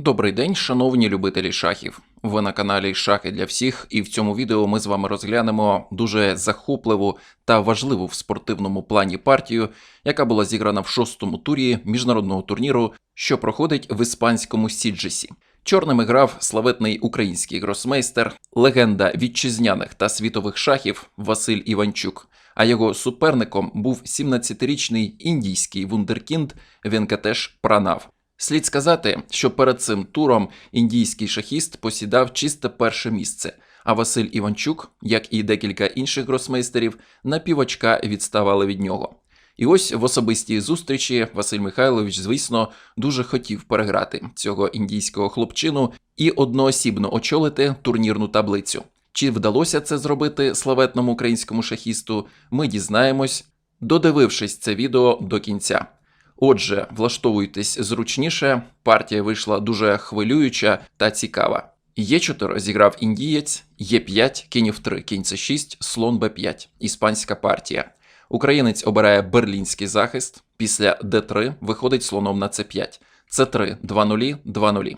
Добрий день, шановні любителі шахів. Ви на каналі Шахи для всіх, і в цьому відео ми з вами розглянемо дуже захопливу та важливу в спортивному плані партію, яка була зіграна в шостому турі міжнародного турніру, що проходить в іспанському Сіджесі. Чорними грав славетний український гросмейстер, легенда вітчизняних та світових шахів Василь Іванчук. А його суперником був 17-річний індійський вундеркінд Венкатеш Пранав. Слід сказати, що перед цим туром індійський шахіст посідав чисте перше місце, а Василь Іванчук, як і декілька інших гросмейстерів, на півочка відставали від нього. І ось в особистій зустрічі Василь Михайлович, звісно, дуже хотів переграти цього індійського хлопчину і одноосібно очолити турнірну таблицю. Чи вдалося це зробити славетному українському шахісту, ми дізнаємось, додивившись це відео до кінця. Отже, влаштовуйтесь зручніше, партія вийшла дуже хвилююча та цікава. Є4 зіграв індієць, Є5, кінь F3, кінь С6, слон Б5, іспанська партія. Українець обирає берлінський захист, після Д3 виходить слоном на С5, С3, 2-0, 2-0.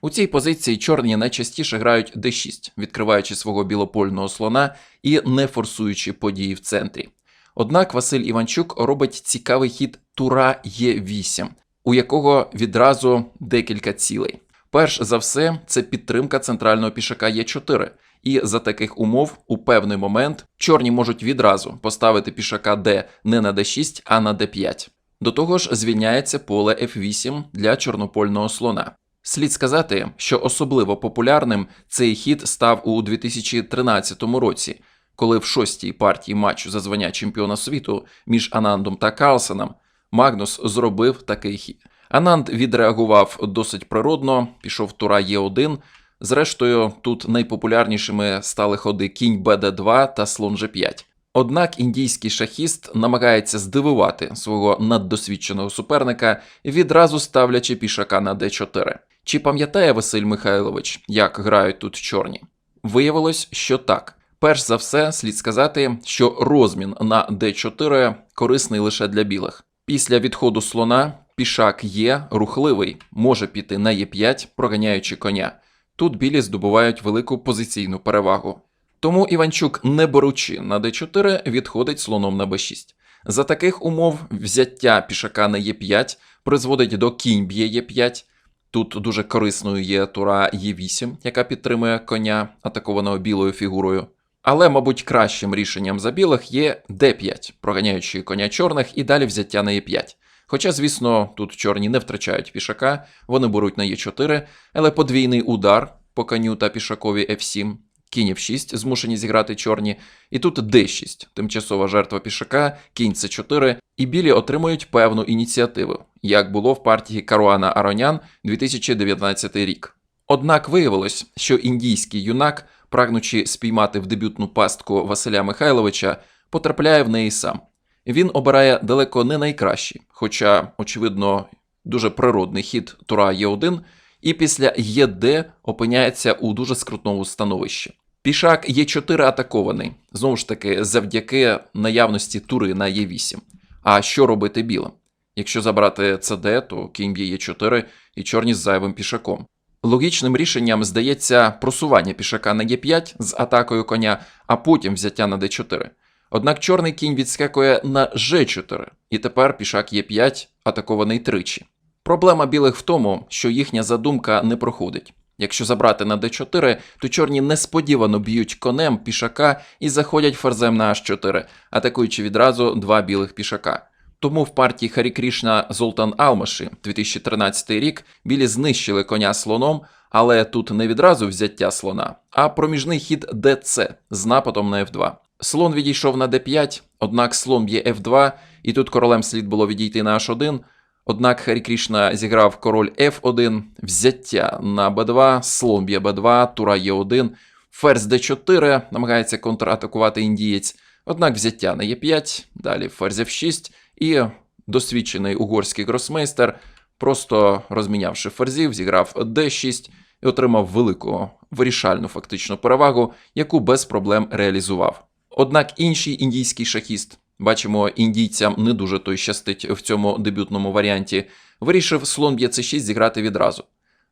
У цій позиції чорні найчастіше грають d6, відкриваючи свого білопольного слона і не форсуючи події в центрі. Однак Василь Іванчук робить цікавий хід тура Е8, у якого відразу декілька цілей. Перш за все, це підтримка центрального пішака Е4, і за таких умов у певний момент чорні можуть відразу поставити пішака Д не на d6, а на d5. До того ж, звільняється поле F8 для чорнопольного слона. Слід сказати, що особливо популярним цей хід став у 2013 році, коли в шостій партії матчу за звання чемпіона світу між Анандом та Карлсеном Магнус зробив такий хід. Ананд відреагував досить природно, пішов тура Е1. Зрештою, тут найпопулярнішими стали ходи кінь БД2 та слон G5. Однак індійський шахіст намагається здивувати свого наддосвідченого суперника, відразу ставлячи пішака на d4. Чи пам'ятає Василь Михайлович, як грають тут чорні? Виявилось, що так. Перш за все, слід сказати, що розмін на d4 корисний лише для білих. Після відходу слона пішак є рухливий, може піти на e5, проганяючи коня. Тут білі здобувають велику позиційну перевагу. Тому Іванчук, не беручи на d4, відходить слоном на b6. За таких умов взяття пішака на e5 призводить до кінь б'є e5. Тут дуже корисною є тура e8, яка підтримує коня, атакованого білою фігурою. Але, мабуть, кращим рішенням за білих є d5, проганяючи коня чорних і далі взяття на e5. Хоча, звісно, тут чорні не втрачають пішака, вони беруть на e4, але подвійний удар по коню та пішакові f7, кінь f6 змушені зіграти чорні, і тут d6, тимчасова жертва пішака, кінь c4, і білі отримують певну ініціативу, як було в партії Каруана Аронян 2019 рік. Однак виявилось, що індійський юнак, прагнучи спіймати в дебютну пастку Василя Михайловича, потрапляє в неї сам. Він обирає далеко не найкращий, хоча, очевидно, дуже природний хід тура Е1, і після ЄД опиняється у дуже скрутному становищі. Пішак Е4 атакований, знову ж таки, завдяки наявності тури на Е8. А що робити білим? Якщо забрати ЦД, то кінь б'є Е4 і чорні з зайвим пішаком. Логічним рішенням здається просування пішака на Е5 з атакою коня, а потім взяття на Д4. Однак чорний кінь відскакує на G4, і тепер пішак Е5 атакований тричі. Проблема білих в тому, що їхня задумка не проходить. Якщо забрати на d4, то чорні несподівано б'ють конем пішака і заходять ферзем на h4, атакуючи відразу два білих пішака. Тому в партії Харі Крішна Золтан Алмаші 2013 рік білі знищили коня слоном, але тут не відразу взяття слона, а проміжний хід ДЦ з нападом на F2. Слон відійшов на d5, однак слон б'є f2, і тут королем слід було відійти на h1. Однак Харі Крішна зіграв король f1, взяття на b2, слон б'є b2, тура e1, ферзь d4, намагається контратакувати індієць, однак взяття на e5, далі ферзь f6, і досвідчений угорський гросмейстер, просто розмінявши ферзів, зіграв d6 і отримав велику вирішальну фактичну перевагу, яку без проблем реалізував. Однак інший індійський шахіст, бачимо, індійцям не дуже той щастить в цьому дебютному варіанті, вирішив слон б'є c6 зіграти відразу.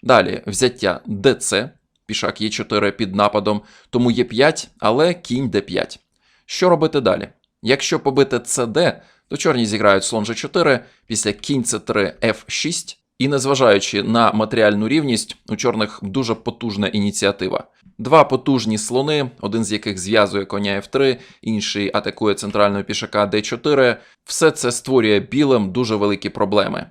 Далі взяття ДЦ, пішак Е4 під нападом, тому Е5, але кінь Д5. Що робити далі? Якщо побити ЦД, то чорні зіграють слон G4, після кінь С3 F6, і незважаючи на матеріальну рівність, у чорних дуже потужна ініціатива. Два потужні слони, один з яких зв'язує коня F3, інший атакує центрального пішака D4. Все це створює білим дуже великі проблеми.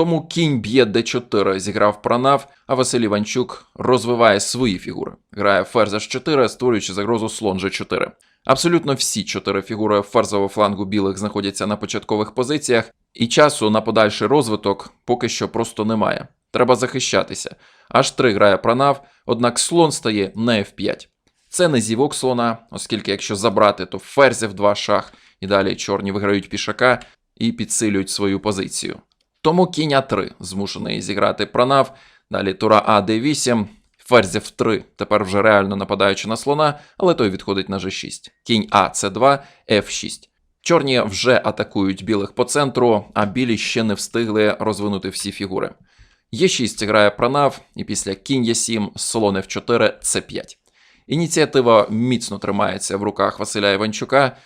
Тому кінь б'є d4 зіграв пронав, а Василь Іванчук розвиває свої фігури. Грає ферзь h4, створюючи загрозу слон g4. Абсолютно всі чотири фігури ферзового флангу білих знаходяться на початкових позиціях, і часу на подальший розвиток поки що просто немає. Треба захищатися. H3 грає пронав, однак слон стає на F5. Це не зівок слона, оскільки якщо забрати, то ферзь в 2 шах, і далі чорні виграють пішака і підсилюють свою позицію. Тому кінь А3 змушений зіграти пронав, далі тура А Д8, ферзь F3, тепер вже реально нападаючи на слона, але той відходить на G6. Кінь А С2, F6. Чорні вже атакують білих по центру, а білі ще не встигли розвинути всі фігури. Е6 грає пронав, і після кінь Е7, слон F4, С5. Ініціатива міцно тримається в руках Василя Іванчука,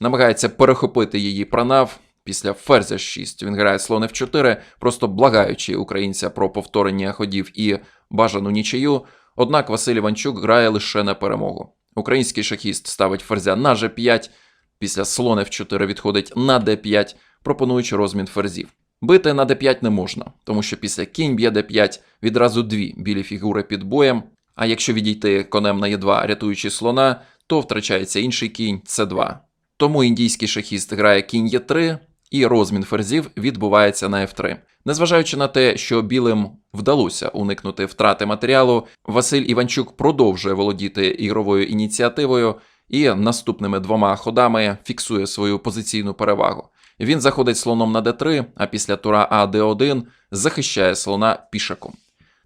намагається перехопити її пронав. Після ферзя 6 він грає слон F4, просто благаючи українця про повторення ходів і бажану нічию. Однак Василь Іванчук грає лише на перемогу. Український шахіст ставить ферзя на G5, після слон F4 відходить на D5, пропонуючи розмін ферзів. Бити на D5 не можна, тому що після кінь б'є D5 відразу дві білі фігури під боєм. А якщо відійти конем на Е2, рятуючи слона, то втрачається інший кінь С2. Тому індійський шахіст грає кінь Е3, і розмін ферзів відбувається на F3. Незважаючи на те, що білим вдалося уникнути втрати матеріалу, Василь Іванчук продовжує володіти ігровою ініціативою і наступними двома ходами фіксує свою позиційну перевагу. Він заходить слоном на d3, а після тура А d1 захищає слона пішаком.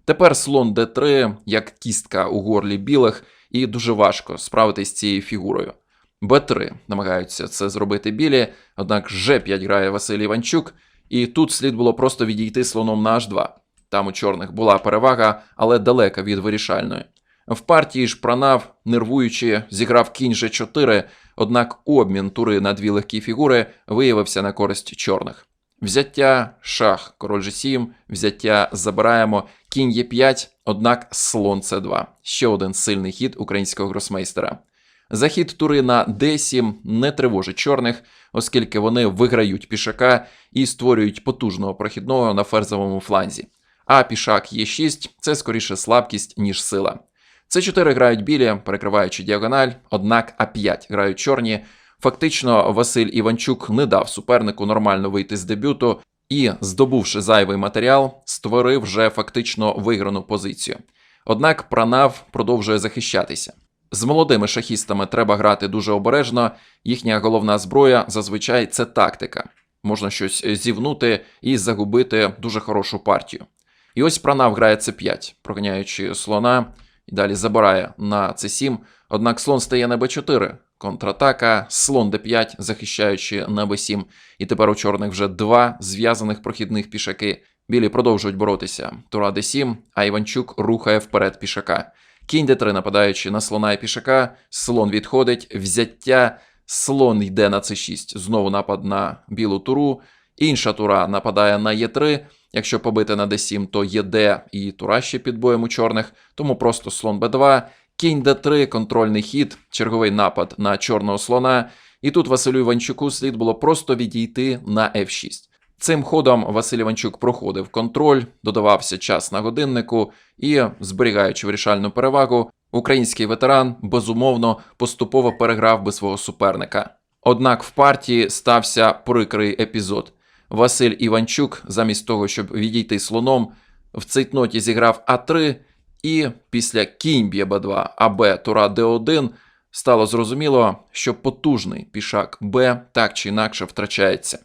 Тепер слон d3 як кістка у горлі білих, і дуже важко справитись з цією фігурою. Б3 намагаються це зробити білі, однак Ж5 грає Василь Іванчук, і тут слід було просто відійти слоном на H2. Там у чорних була перевага, але далека від вирішальної. В партії ж пронав, нервуючи, зіграв кінь G4, однак обмін тури на дві легкі фігури виявився на користь чорних. Взяття шах, король G7, взяття забираємо, кінь Е5, однак слон С2. Ще один сильний хід українського гросмейстера. Захід тури на d7 не тривожить чорних, оскільки вони виграють пішака і створюють потужного прохідного на ферзовому фланзі. А пішак Е6 це скоріше слабкість, ніж сила. С4 грають білі, перекриваючи діагональ, однак А5 грають чорні. Фактично, Василь Іванчук не дав супернику нормально вийти з дебюту і, здобувши зайвий матеріал, створив вже фактично виграну позицію. Однак Пранав продовжує захищатися. З молодими шахістами треба грати дуже обережно. Їхня головна зброя зазвичай це тактика. Можна щось зівнути і загубити дуже хорошу партію. І ось Пранав грає С5, проганяючи слона, і далі забирає на С7. Однак слон стає на Б4. Контратака, слон Д5, захищаючи на Б7. І тепер у чорних вже два зв'язаних прохідних пішаки. Білі продовжують боротися. Тура Д7, а Іванчук рухає вперед пішака. Кінь Д3 нападаючи на слона і пішака, слон відходить, взяття, слон йде на С6, знову напад на білу туру. Інша тура нападає на Е3. Якщо побити на d7, то ЄД і тура ще під боєм у чорних, тому просто слон Б2, кінь Д3, контрольний хід, черговий напад на чорного слона. І тут Василю Іванчуку слід було просто відійти на F6. Цим ходом Василь Іванчук проходив контроль, додавався час на годиннику і, зберігаючи вирішальну перевагу, український ветеран безумовно поступово переграв би свого суперника. Однак в партії стався прикрий епізод. Василь Іванчук, замість того, щоб відійти слоном, в цейтноті зіграв А3, і після кінь б'є Б2, АБ Тура Д1 стало зрозуміло, що потужний пішак Б так чи інакше втрачається.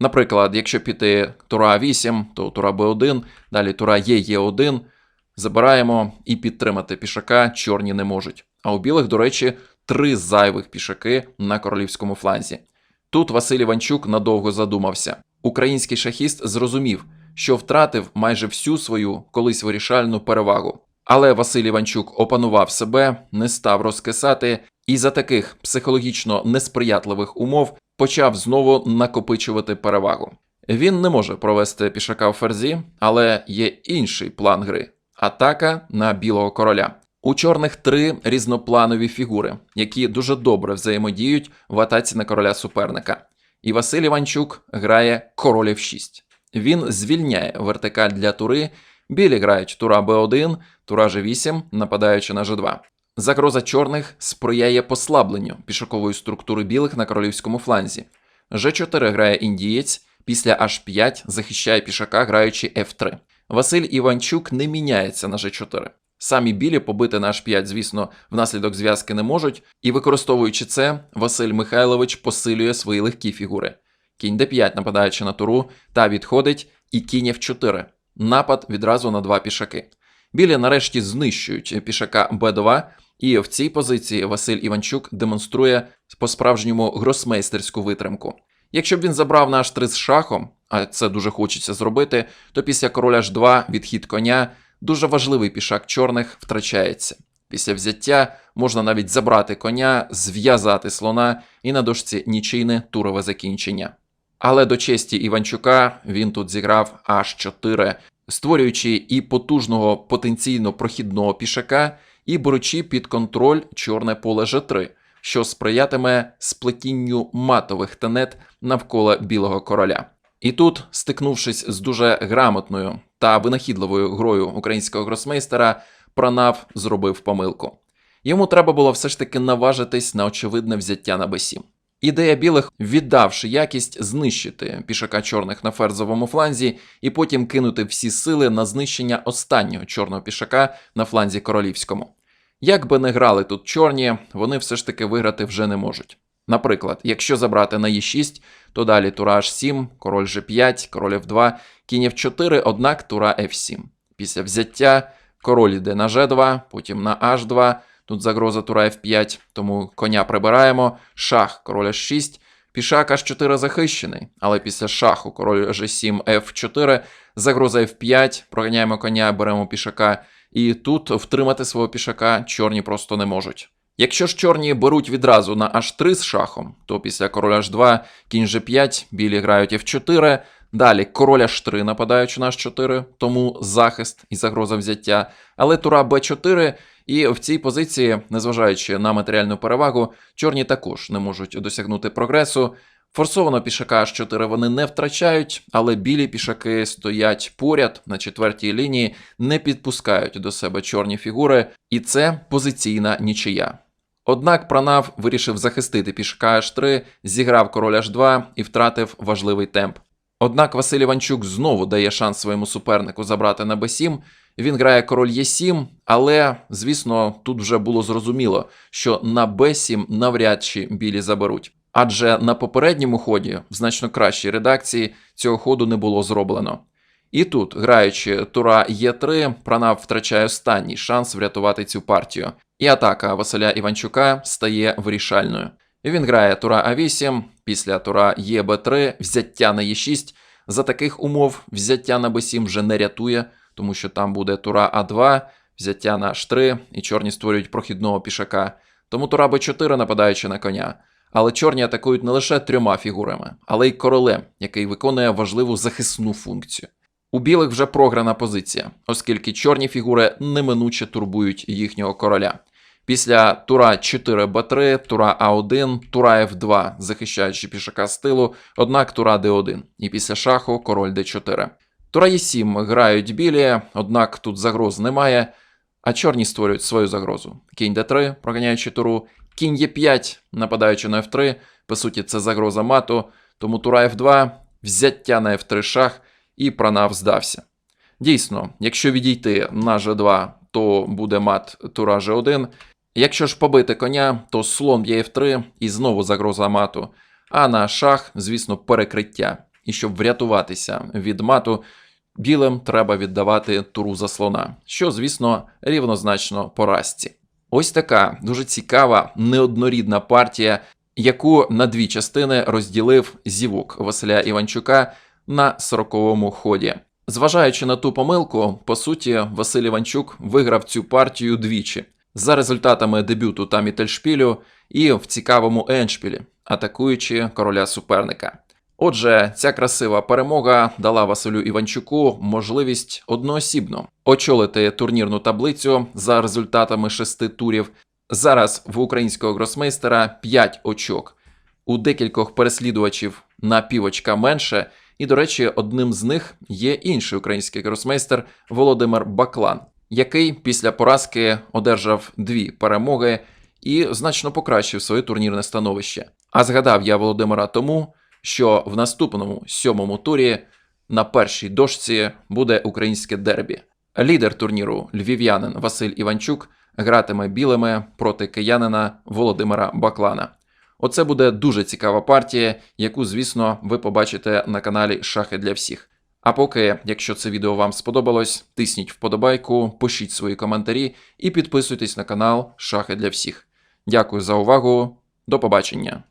Наприклад, якщо піти Тура А8, то Тура Б1, далі Тура Е Е1, забираємо і підтримати пішака чорні не можуть. А у білих, до речі, три зайвих пішаки на королівському фланзі. Тут Василь Іванчук надовго задумався. Український шахіст зрозумів, що втратив майже всю свою колись вирішальну перевагу. Але Василь Іванчук опанував себе, не став розкисати, і за таких психологічно несприятливих умов почав знову накопичувати перевагу. Він не може провести пішака в ферзі, але є інший план гри атака на білого короля. У чорних три різнопланові фігури, які дуже добре взаємодіють в атаці на короля суперника. І Василь Іванчук грає король F6. Він звільняє вертикаль для тури. Білі грають тура Б1, тура G8, нападаючи на G2. Загроза чорних сприяє послабленню пішакової структури білих на королівському фланзі. G4 грає індієць, після H5 захищає пішака, граючи F3. Василь Іванчук не міняється на G4. Самі білі побити на H5, звісно, внаслідок зв'язки не можуть, і використовуючи це, Василь Михайлович посилює свої легкі фігури. Кінь d5 нападаючи на туру, та відходить, і кінь f4. Напад відразу на два пішаки. Білі нарешті знищують пішака b2, і в цій позиції Василь Іванчук демонструє по-справжньому гросмейстерську витримку. Якщо б він забрав на h3 з шахом, а це дуже хочеться зробити, то після короля h2 відхід коня дуже важливий пішак чорних втрачається. Після взяття можна навіть забрати коня, зв'язати слона і на дошці нічийне турове закінчення. Але до честі Іванчука він тут зіграв аж 4, створюючи і потужного потенційно прохідного пішака, і беручи під контроль чорне поле G3, що сприятиме сплетінню матових тенет навколо білого короля. І тут, стикнувшись з дуже грамотною та винахідливою грою українського гросмейстера, Пранав зробив помилку. Йому треба було все ж таки наважитись на очевидне взяття на Б7. Ідея білих, віддавши якість, знищити пішака чорних на ферзовому фланзі і потім кинути всі сили на знищення останнього чорного пішака на фланзі королівському. Як би не грали тут чорні, вони все ж таки виграти вже не можуть. Наприклад, якщо забрати на Е6, то далі тура H7, король G5, король F2, кінь F4, однак тура F7. Після взяття король йде на G2, потім на H2, тут загроза тура F5, тому коня прибираємо, шах, король H6, пішак H4 захищений, але після шаху король G7, F4, загроза F5, проганяємо коня, беремо пішака, і тут втримати свого пішака чорні просто не можуть. Якщо ж чорні беруть відразу на H3 з шахом, то після короля H2, кінь G5, білі грають F4, далі король H3 нападаючи на H4, тому захист і загроза взяття, але тура B4, і в цій позиції, незважаючи на матеріальну перевагу, чорні також не можуть досягнути прогресу. Форсовано пішака H4 вони не втрачають, але білі пішаки стоять поряд на четвертій лінії, не підпускають до себе чорні фігури, і це позиційна нічия. Однак Пранав вирішив захистити пішака H3, зіграв король H2 і втратив важливий темп. Однак Василь Іванчук знову дає шанс своєму супернику забрати на b7. Він грає король Е7, але, звісно, тут вже було зрозуміло, що на b7 навряд чи білі заберуть. Адже на попередньому ході, в значно кращій редакції, цього ходу не було зроблено. І тут, граючи тура Е3, Пранав втрачає останній шанс врятувати цю партію. І атака Василя Іванчука стає вирішальною. Він грає тура А8, після тура ЄБ3, взяття на Е6. За таких умов взяття на Б7 вже не рятує, тому що там буде тура А2, взяття на H3, і чорні створюють прохідного пішака. Тому тура Б4 нападаючи на коня. Але чорні атакують не лише трьома фігурами, але й королем, який виконує важливу захисну функцію. У білих вже програна позиція, оскільки чорні фігури неминуче турбують їхнього короля. Після тура 4 Б3, тура А1, тура Ф2, захищаючи пішака з тилу, однак тура Д1, і після шаху король Д4. Тура Е7 грають білі, однак тут загроз немає, а чорні створюють свою загрозу. Кінь Д3, проганяючи туру, кінь Е5, нападаючи на F3, по суті, це загроза мату, тому тура F2, взяття на F3 шах, і пранав здався. Дійсно, якщо відійти на G2, то буде мат тура G1. Якщо ж побити коня, то слон б'є F3 і знову загроза мату. А на шах, звісно, перекриття. І щоб врятуватися від мату, білим треба віддавати туру за слона, що, звісно, рівнозначно поразці. Ось така дуже цікава, неоднорідна партія, яку на дві частини розділив зівук Василя Іванчука на 40-му ході. Зважаючи на ту помилку, по суті, Василь Іванчук виграв цю партію двічі за результатами дебюту Тамі Тельшпілю і в цікавому еншпілі, атакуючи короля суперника. Отже, ця красива перемога дала Василю Іванчуку можливість одноосібно очолити турнірну таблицю за результатами шести турів. Зараз в українського гросмейстера 5 очок. У декількох переслідувачів на півочка менше. І, до речі, одним з них є інший український гросмейстер Володимир Баклан, який після поразки одержав дві перемоги і значно покращив своє турнірне становище. А згадав я Володимира тому, що в наступному сьомому турі на першій дошці буде українське дербі. Лідер турніру львів'янин Василь Іванчук гратиме білими проти киянина Володимира Баклана. Оце буде дуже цікава партія, яку, звісно, ви побачите на каналі Шахи для всіх. А поки, якщо це відео вам сподобалось, тисніть вподобайку, пишіть свої коментарі і підписуйтесь на канал Шахи для всіх. Дякую за увагу. До побачення!